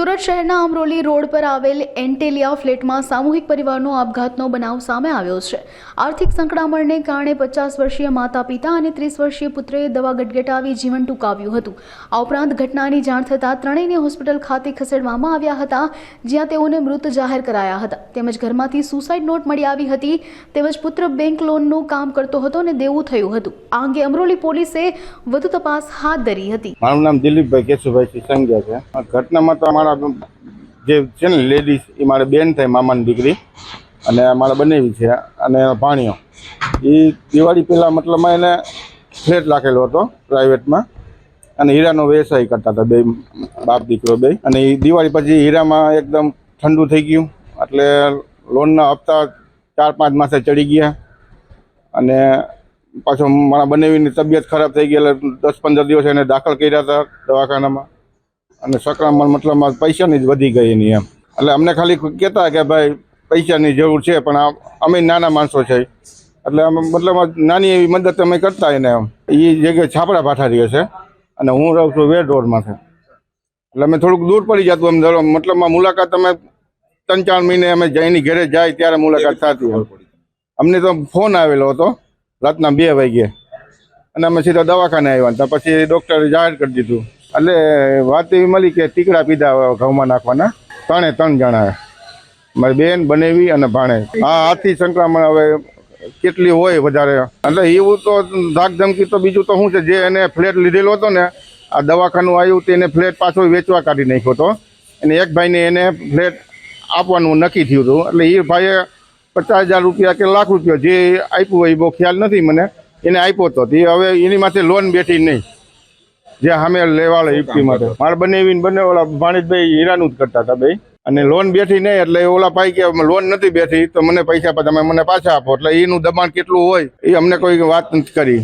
સુરત શહેરના અમરોલી રોડ પર આવેલ એન્ટેલિયા ફ્લેટમાં સામૂહિક પરિવારનો આપઘાતનો બનાવ સામે આવ્યો છે. આર્થિક સંકળામણને કારણે પચાસ વર્ષીય માતા પિતા અને ત્રીસ વર્ષીય પુત્રએ દવા ગટગટાવી જીવન ટૂંકાવ્યું હતું. આ ઉપરાંત ઘટનાની જાણ થતાં ત્રણેયને હોસ્પિટલ ખાતે ખસેડવામાં આવ્યા હતા, જ્યાં તેઓને મૃત જાહેર કરાયા હતા. તેમજ ઘરમાંથી સુસાઇડ નોટ મળી આવી હતી, તેમજ પુત્ર બેંક લોનનું કામ કરતો હતો અને દેવું થયું હતું. આ અંગે અમરોલી પોલીસે વધુ તપાસ હાથ ધરી હતી. મારું નામ દિલીપભાઈ કેશુભાઈ છે. ઘટનામાં તો જે છે ને લેડીઝ એ મારે બેન થાય મામાની દીકરી. અને મારા બનેવી છે અને ભાણિયો. એ દિવાળી પહેલાં મતલબમાં એને ફ્લેટ રાખેલો હતો પ્રાઇવેટમાં અને હીરાનો વ્યવસાય કરતા હતા બે બાપ દીકરો બે. અને એ દિવાળી પછી હીરામાં એકદમ ઠંડુ થઈ ગયું. એટલે લોનના હપ્તા ચાર પાંચ માસે ચડી ગયા. અને પાછો મારા બનેવીની તબિયત ખરાબ થઈ ગઈ એટલે દસ પંદર દિવસ એને દાખલ કર્યા હતા દવાખાનામાં. અને સંક્રમણ મતલબમાં પૈસાની જ વધી ગઈ એની એમ. એટલે અમને ખાલી કહેતા કે ભાઈ પૈસાની જરૂર છે, પણ અમે નાના માણસો છે. એટલે અમે મતલબ નાની એવી મદદ અમે કરતા એને એ જગ્યાએ છાપડા ભાઠા રહે છે. અને હું રહું છું વેડ રોડમાંથી એટલે અમે થોડુંક દૂર પડી જતું એમ. મતલબમાં મુલાકાત અમે ત્રણ ચાર મહિને અમે જઈને ઘરે જાય ત્યારે મુલાકાત થતી હોય. અમને તો ફોન આવેલો હતો. રાતના બે વાગ્યે. અને અમે સીધા દવાખાને આવ્યા હતા પછી ડૉક્ટરે જાહેર કરી દીધું. એટલે વાત એવી મળી કે ટીકડા પીધા ઘઉંમાં નાખવાના. ત્રણે ત્રણ જણા. મારી બેન બનેવી અને ભાણે. હા હાથી સંક્રમણ હવે કેટલી હોય વધારે. એટલે એવું તો ધાક ધમકી તો બીજું તો શું છે? જે એને ફ્લેટ લીધેલો હતો ને, આ દવાખાનું આવ્યું તેને ફ્લેટ પાછો વેચવા કાઢી નાખ્યો હતો. અને એક ભાઈને એને ફ્લેટ આપવાનું નક્કી થયું હતું. એટલે એ ભાઈએ પચાસ હજાર રૂપિયા કે લાખ રૂપિયા જે આપ્યું હોય એ બહુ ખ્યાલ નથી મને, એને આપ્યો હતો તે હવે એની માથે લોન બેઠી નહીં. જે સામે લેવાળે યુક્તિ માટે. મારે બંને એવી બંને ઓલા ભાણિતભાઈ હીરાનું જ કરતા હતા બે અને લોન બેઠી નહીં એટલે ઓલા ભાઈ કે લોન નથી બેઠી તો મને પૈસા તમે મને પાછા આપો. એટલે એનું દબાણ કેટલું હોય એ અમને કોઈ વાત નથી કરી.